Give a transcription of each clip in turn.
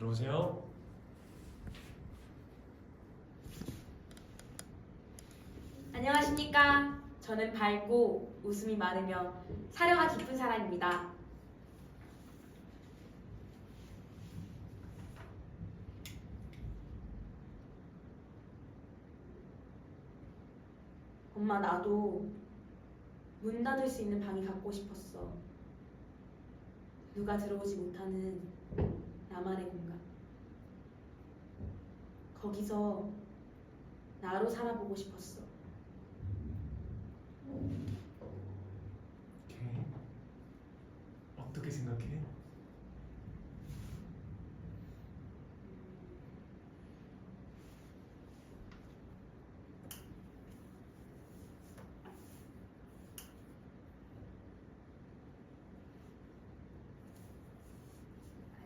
들어오세요. 안녕하십니까. 저는 밝고 웃음이 많으며 사려가 깊은 사람입니다. 엄마 나도 문 닫을 수 있는 방이 갖고 싶었어. 누가 들어오지 못하는 나만의. 거기서 나로 살아보고 싶었어. 오케이. 어떻게 생각해?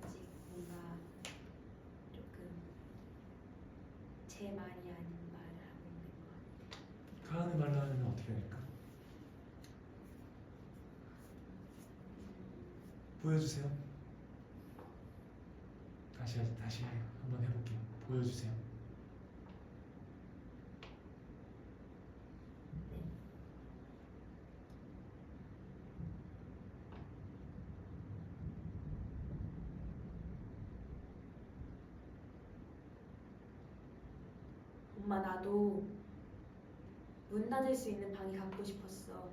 아직 뭔가 조금 제 말이 아닌 말을 하고 있는 것 같아요. 가은의 말을 하면 어떻게 될까? 보여주세요. 다시 하- 다시 한번 해볼게요. 보여주세요. 엄마 나도 문 닫을 수 있는 방이 갖고 싶었어.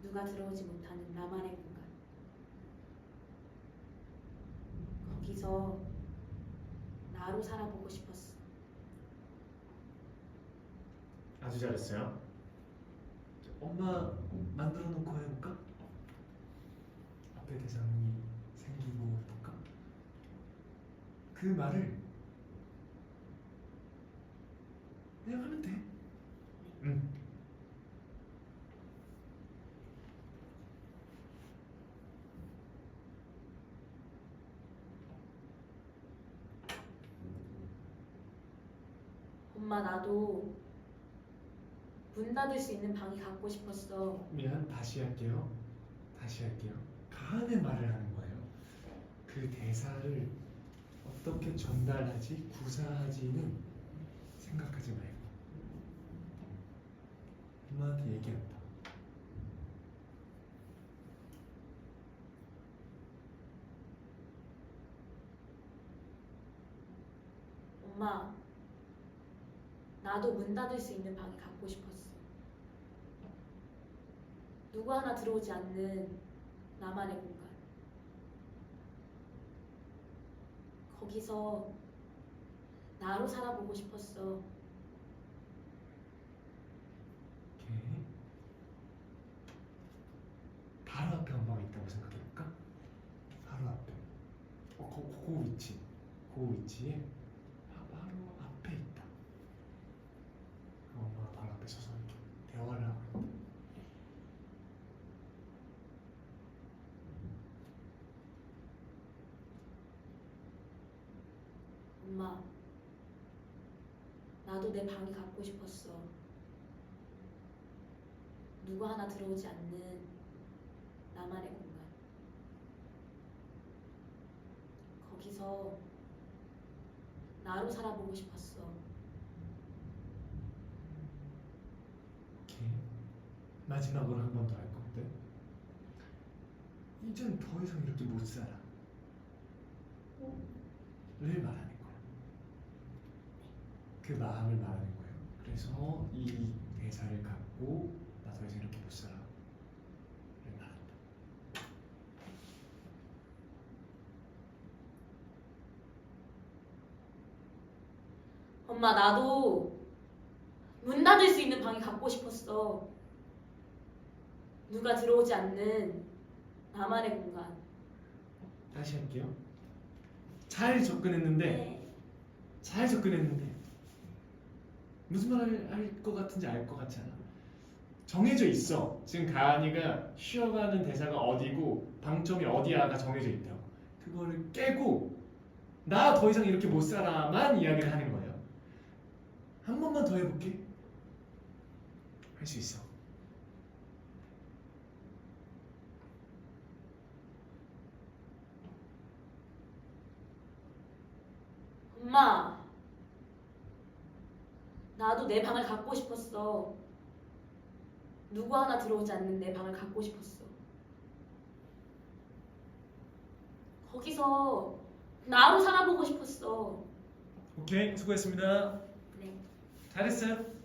누가 들어오지 못하는 나만의 공간. 거기서 나로 살아보고 싶었어. 아주 잘했어요. 자, 엄마 만들어 놓고 해볼까? 앞에 대상이 생기고 볼까? 그 말을 그냥 하면 돼. 응. 엄마 나도 문 닫을 수 있는 방이 갖고 싶었어. 미안 다시 할게요. 다시 할게요. 가은의 말을 하는 거예요. 그 대사를 어떻게 전달하지, 구사하지는 생각하지 말고 엄마한테 얘기한다. 엄마 나도 문 닫을 수 있는 방이 갖고 싶었어. 누구 하나 들어오지 않는 나만의 공간. 거기서 나로 살아보고 싶었어. 오케이. 바로 앞에 엄마가 있다고 생각해볼까? 바로 앞에. 어, 그, 그 위치. 그 위치에 바- 바로 앞에 있다. 그럼 엄마가 바로 앞에 서서 이렇게 대화를 하고 있다. 엄마 나도 내 방이 갖고 싶었어. 누구 하나 들어오지 않는 나만의 공간. 거기서 나로 살아보고 싶었어. 오케이. 마지막으로 한 번 더 할 건데. 이젠 더 이상 이렇게 못 살아. 를 말하는 거야. 그 마음을 말하는 거예요. 그래서 이 대사를 갖고 나 더 이상 이렇게 못 살아. 를 말한다. 엄마 나도 문 닫을 수 있는 방이 갖고 싶었어. 누가 들어오지 않는 나만의 공간. 다시 할게요. 잘 접근했는데 네. 잘 접근했는데 무슨 말을 할 것 같은지 알 것 같지 않아? 정해져 있어. 지금 가은이가 쉬어가는 대사가 어디고 방점이 어디야가 정해져 있다고. 그거를 깨고 나 더 이상 이렇게 못 살아만 이야기를 하는 거예요. 한 번만 더 해볼게. 할 수 있어. 엄마, 나도 내 방을 갖고 싶었어. 누구 하나 들어오지 않는 내 방을 갖고 싶었어. 거기서 나로 살아보고 싶었어. 오케이 수고했습니다. 네. 잘했어요.